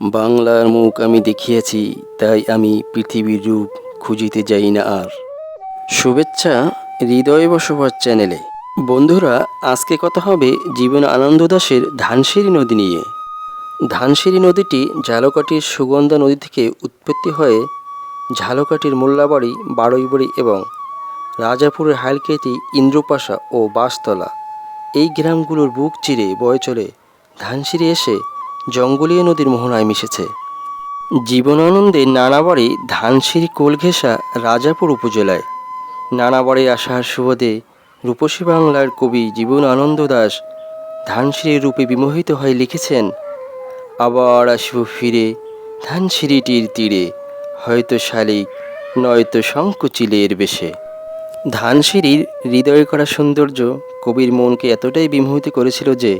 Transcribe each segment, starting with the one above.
বাংলার মুখ আমি দেখিয়াছি, তাই আমি পৃথিবীর রূপ খুঁজিতে যাই না আর। শুভেচ্ছা হৃদয় বসবাস চ্যানেলে। বন্ধুরা, আজকে কথা হবে জীবন আনন্দ দাসের ধানসিঁড়ি নদী নিয়ে। ধানসিঁড়ি নদীটি ঝালকাঠির সুগন্ধা নদী থেকে উৎপত্তি হয়ে ঝালকাঠির মোল্লাবাড়ি, বারুইবাড়ি এবং রাজাপুরের হাইলকেতি ইন্দ্রপাশা ও বাসতলা। এই গ্রামগুলোর বুক চিরে, বয়ে চলে ধানসিঁড়ি এসে জঙ্গলীয় নদীর মোহনায় মিশেছে। জীবনানন্দে নানাবাড়ি ধানসিঁড়ি কোলঘেঁষা রাজাপুর উপজেলায়। নানাবাড়ি আসার সুবাদে রূপসী বাংলার কবি জীবন আনন্দ দাস ধানসিঁড়ির রূপে বিমোহিত হয়ে লিখেছেন, আবার আসব ফিরে ধানসিঁড়িটির তীরে, হয়তো শালিক, নয়তো শঙ্কুচিলের বেশে। ধানসিঁড়ির হৃদয় করা সৌন্দর্য কবির মনকে এতটাই বিমোহিত করেছিল যে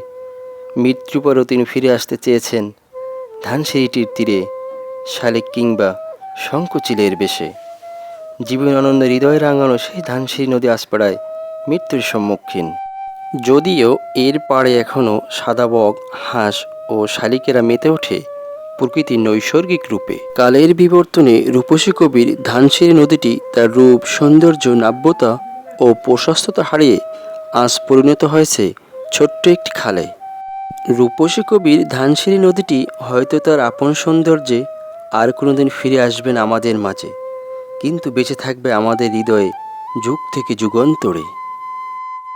মৃত্যু পরও তিনি ফিরে আসতে চেয়েছেন ধানসিঁড়িটির তীরে শালিক কিংবা শঙ্কুচিলের বেশে। জীবনানন্দ হৃদয় রাঙানো সেই ধানসিঁড়ি নদী আসপাড়ায় মৃত্যুর সম্মুখীন। যদিও এর পাড়ে এখনও সাদা বক, হাঁস ও শালিকেরা মেতে ওঠে প্রকৃতির নৈসর্গিক রূপে। কালের বিবর্তনে রূপসী কবির ধানসিঁড়ি নদীটি তার রূপ, সৌন্দর্য, নাব্যতা ও প্রশস্ততা হারিয়ে আজ পরিণত হয়েছে ছোট্ট একটি খালে। রূপসী কবির ধানসিঁড়ি নদীটি হয়তো তার আপন সৌন্দর্যে আর কোনোদিন ফিরে আসবেন আমাদের মাঝে, কিন্তু বেঁচে থাকবে আমাদের হৃদয়ে যুগ থেকে যুগান্তরে।